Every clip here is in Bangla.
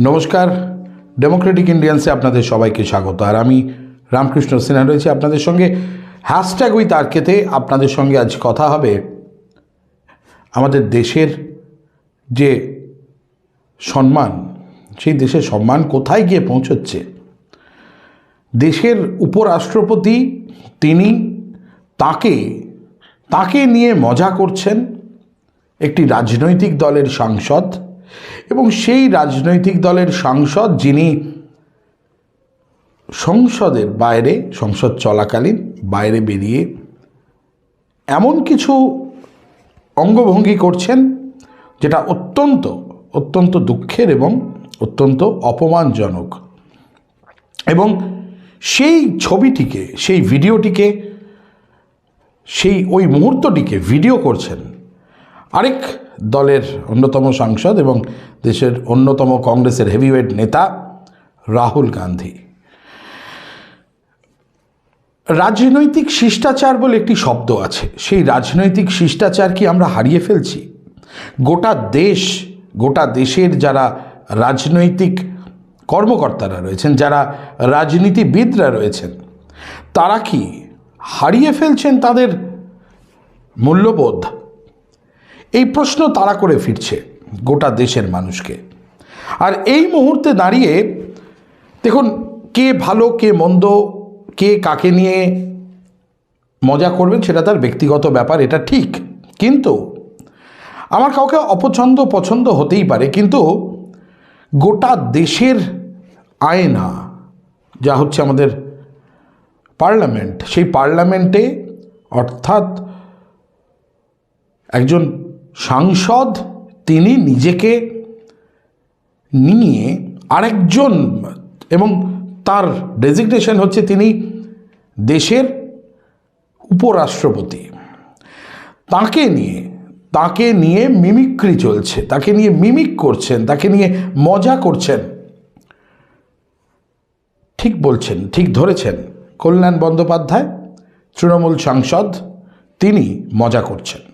নমস্কার। ডেমোক্রেটিক ইন্ডিয়ান্সে আপনাদের সবাইকে স্বাগত। আর আমি রামকৃষ্ণ সিনহা রয়েছি আপনাদের সঙ্গে। হ্যাশট্যাগ উইথ আরকেতে আপনাদের সঙ্গে আজ কথা হবে আমাদের দেশের যে সম্মান, সেই দেশের সম্মান কোথায় গিয়ে পৌঁছচ্ছে? দেশের উপরাষ্ট্রপতি তিনি তাকে তাকে নিয়ে মজা করছেন একটি রাজনৈতিক দলের সাংসদ। এবং সেই রাজনৈতিক দলের সাংসদ যিনি সংসদের বাইরে, সংসদ চলাকালীন বাইরে বেরিয়ে এমন কিছু অঙ্গভঙ্গি করছেন যেটা অত্যন্ত অত্যন্ত দুঃখের এবং অত্যন্ত অপমানজনক। এবং সেই ছবিটিকে, সেই ভিডিওটিকে, সেই ওই মুহূর্তটিকে ভিডিও করছেন। আরেক দলের অন্যতম সাংসদ এবং দেশের অন্যতম কংগ্রেসের হেভিওয়েট নেতা রাহুল গান্ধী। রাজনৈতিক শিষ্টাচার বলে একটি শব্দ আছে। সেই রাজনৈতিক শিষ্টাচার কি আমরা হারিয়ে ফেলছি? গোটা দেশ, গোটা দেশের যারা রাজনৈতিক কর্মকর্তারা রয়েছেন, যারা রাজনীতিবিদরা রয়েছেন, তারা কি হারিয়ে ফেলছেন তাদের মূল্যবোধ? এই প্রশ্ন তারা করে ফিরছে গোটা দেশের মানুষকে। আর এই মুহূর্তে দাঁড়িয়ে দেখুন, কে ভালো, কে মন্দ, কে কাকে নিয়ে মজা করবেন সেটা তার ব্যক্তিগত ব্যাপার, এটা ঠিক। কিন্তু আমার কাউকে অপছন্দ পছন্দ হতেই পারে, কিন্তু গোটা দেশের আয়না, যা হচ্ছে আমাদের পার্লামেন্ট, সেই পার্লামেন্টে অর্থাৎ একজন সাংসদ, তিনি নিজেকে নিয়ে আরেকজন এবং তার ডেজিগনেশন হচ্ছে তিনি দেশের উপরাষ্ট্রপতি। তাকে নিয়ে তাকে নিয়ে মিমিক্রি চলছে, তাকে নিয়ে মিমিক করছেন, তাকে নিয়ে মজা করছেন। ঠিক বলছেন, ঠিক ধরেছেন। কল্যাণ বন্দ্যোপাধ্যায়, তৃণমূল সাংসদ, তিনি মজা করছেন।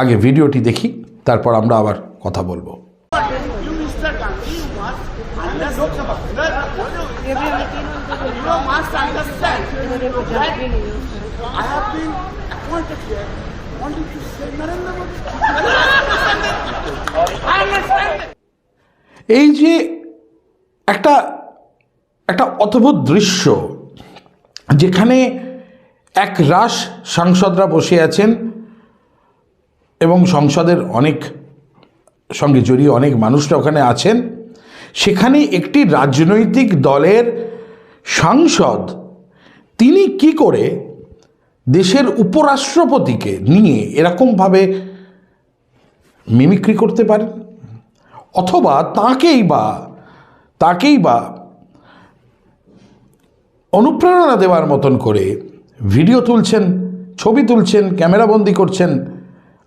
আগে ভিডিওটি দেখি, তারপর আমরা আবার কথা বলব। এই যে একটা একটা অদ্ভুত দৃশ্য, যেখানে এক রাস সাংসদরা বসে আছেন এবং সংসদের অনেক সঙ্গে জড়িয়ে অনেক মানুষরা ওখানে আছেন। সেখানে একটি রাজনৈতিক দলের সাংসদ, তিনি কি করে দেশের উপরাষ্ট্রপতিকে নিয়ে এরকমভাবে মিমিক্রি করতে পারেন? অথবা তাকেই বা তাকেই বা অনুপ্রেরণা দেওয়ার মতন করে ভিডিও তুলছেন, ছবি তুলছেন, ক্যামেরাবন্দি করছেন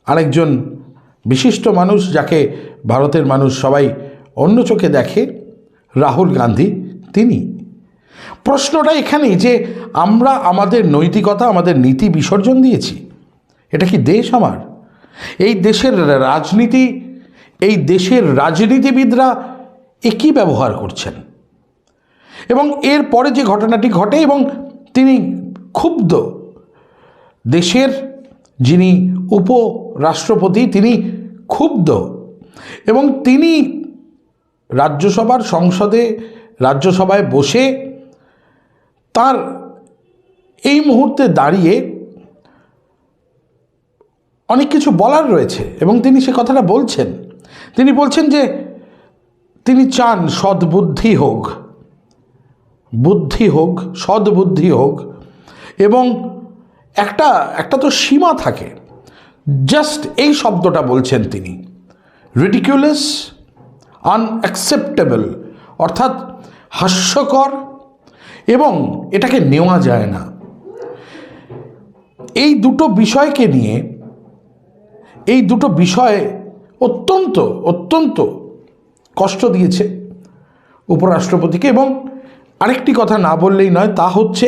আরেকজন বিশিষ্ট মানুষ যাকে ভারতের মানুষ সবাই অন্য চোখে দেখে, রাহুল গান্ধী তিনি। প্রশ্নটা এখানেই যে আমরা আমাদের নৈতিকতা, আমাদের নীতি বিসর্জন দিয়েছি। এটা কি দেশ আমার? এই দেশের রাজনীতি, এই দেশের রাজনীতিবিদরা একই ব্যবহার করছেন? এবং এর পরে যে ঘটনাটি ঘটে এবং তিনি ক্ষুব্ধ দেশের যিনি উপরাষ্ট্রপতি, তিনি ক্ষুব্ধ। এবং তিনি রাজ্যসভার সংসদে, রাজ্যসভায় বসে তার এই মুহূর্তে দাঁড়িয়ে অনেক কিছু বলার রয়েছে এবং তিনি সে কথাটা বলছেন। তিনি বলছেন যে তিনি চান সদ্বুদ্ধি হোক, বুদ্ধি হোক, সদ্বুদ্ধি হোক এবং একটা একটা তো সীমা থাকে। জাস্ট এই শব্দটা বলছেন তিনি। রিডিকিউলাস আনঅ্যাকসেপ্টেবল অর্থাৎ হাস্যকর এবং এটাকে নেওয়া যায় না। এই দুটো বিষয়কে নিয়ে, এই দুটো বিষয় অত্যন্ত অত্যন্ত কষ্ট দিয়েছে উপরাষ্ট্রপতিকে এবং আরেকটি কথা না বললেই নয়, তা হচ্ছে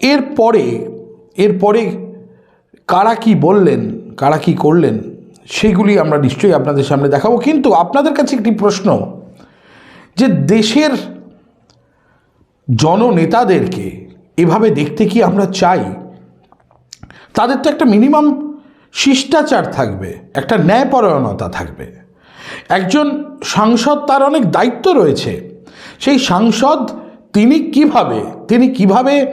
এরপরে এরপরে কারা কি বললেন, কারা কি করলেন, সেগুলি আমরা নিশ্চয়ই আপনাদের সামনে দেখাবো। কিন্তু আপনাদের কাছে একটি প্রশ্ন, যে দেশের জননেতাদেরকে এভাবে দেখতে কি আমরা চাই? তাদের তো একটা মিনিমাম শিষ্টাচার থাকবে, একটা ন্যায়পরায়ণতা থাকবে। একজন সাংসদ তার অনেক দায়িত্ব রয়েছে। সেই সাংসদ তিনি কীভাবে তিনি কীভাবে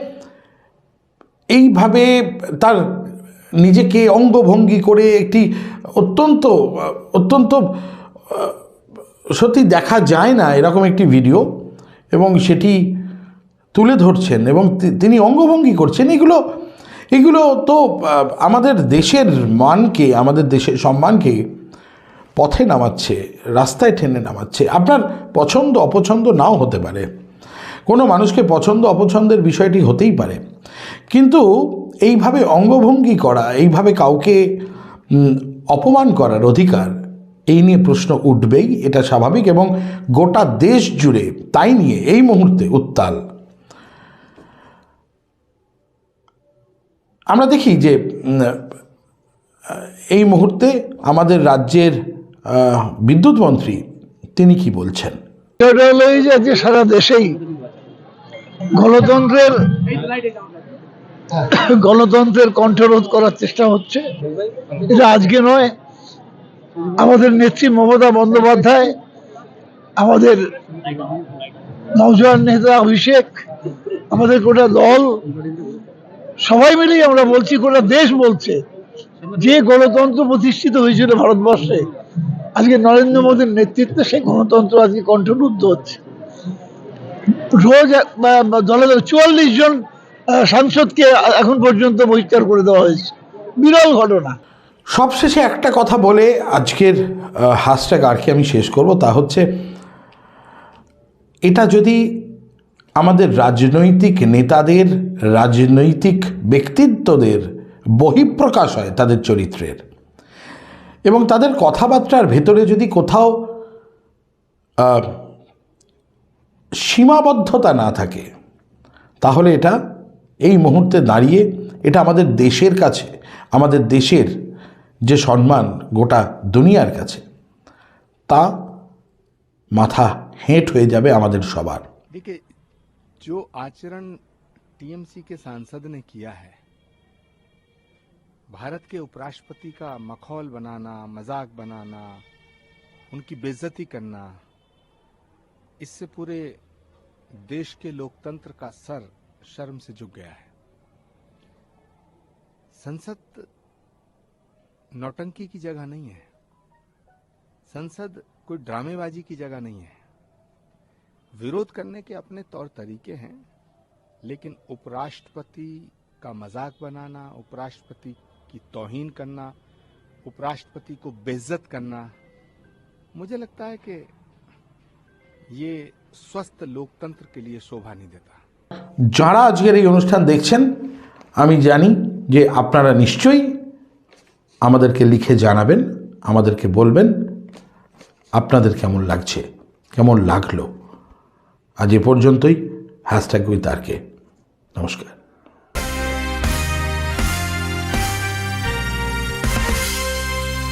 এইভাবে তার নিজেকে অঙ্গভঙ্গি করে একটি অত্যন্ত অত্যন্ত সত্যি দেখা যায় না এরকম একটি ভিডিও এবং সেটি তুলে ধরছেন এবং তিনি অঙ্গভঙ্গি করছেন। এগুলো এগুলো তো আমাদের দেশের মানকে, আমাদের দেশের সম্মানকে পথে নামাচ্ছে, রাস্তায় টেনে নামাচ্ছে। আপনার পছন্দ, অপছন্দ নাও হতে পারে। কোনো মানুষকে পছন্দ অপছন্দের বিষয়টি হতেই পারে। কিন্তু এইভাবে অঙ্গভঙ্গি করা, এইভাবে কাউকে অপমান করার অধিকার, এই নিয়ে প্রশ্ন উঠবেই, এটা স্বাভাবিক এবং গোটা দেশ জুড়ে তাই নিয়ে এই মুহূর্তে উত্তাল। আমরা দেখি যে এই মুহূর্তে আমাদের রাজ্যের বিদ্যুৎ মন্ত্রী তিনি কি বলছেন? সারা দেশেই গণতন্ত্রের গণতন্ত্রের কণ্ঠরোধ করার চেষ্টা হচ্ছে। এটা আজকে নয়। আমাদের নেত্রী মমতা বন্দ্যোপাধ্যায়, আমাদের নওজোয়ান নেতা অভিষেক, আমাদের গোটা দল, সবাই মিলেই আমরা বলছি, গোটা দেশ বলছে যে গণতন্ত্র প্রতিষ্ঠিত হয়েছিল ভারতবর্ষে, আজকে নরেন্দ্র মোদীর নেতৃত্বে সেই গণতন্ত্র আজকে কণ্ঠরুদ্ধ হচ্ছে। রোজ এক- বা- বা দলে দলে চুয়াল্লিশ জন সাংসদকে এখন পর্যন্ত বহিষ্কার করে দেওয়া হয়েছে। বিরল ঘটনা। সবশেষে একটা কথা বলে আজকের হাসট্যাগ আর কি আমি শেষ করব, তা হচ্ছে, এটা যদি আমাদের রাজনৈতিক নেতাদের, রাজনৈতিক ব্যক্তিত্বদের বহিঃপ্রকাশ হয় তাদের চরিত্রের, এবং তাদের কথাবার্তার ভেতরে যদি কোথাও সীমাবদ্ধতা না থাকে তাহলে এটা এই মুহূর্তে দাঁড়িয়ে এটা আমাদের দেশের কাছে আমাদের দেশের যে সম্মান গোটা দুনিয়ার কাছে তা মাথা হেঁট হয়ে যাবে আমাদের সবার देखिए जो आचरण टीएमसी के सांसद ने किया है भारत के उपराष्ट्रपति का मखौल बनाना मजाक बनाना उनकी बेइज्जती करना इससे पूरे देश के लोकतंत्र का सर शर्म से झुक गया है। संसद नौटंकी की जगह नहीं है। संसद कोई ड्रामेबाजी की जगह नहीं है। विरोध करने के अपने तौर तरीके हैं, लेकिन उपराष्ट्रपति का मज़ाक बनाना, उपराष्ट्रपति की तौहीन करना, उपराष्ट्रपति को बेइज्जत करना, मुझे लगता है कि ये स्वस्थ लोकतंत्र के लिए शोभा नहीं देता যারা আজকের এই অনুষ্ঠান দেখছেন আমি জানি যে আপনারা নিশ্চয়ই আমাদেরকে লিখে জানাবেন আমাদেরকে বলবেন আপনাদের কেমন লাগছে কেমন লাগলো আজ এ পর্যন্তই হ্যাশট্যাগ উইথ আরকে নমস্কার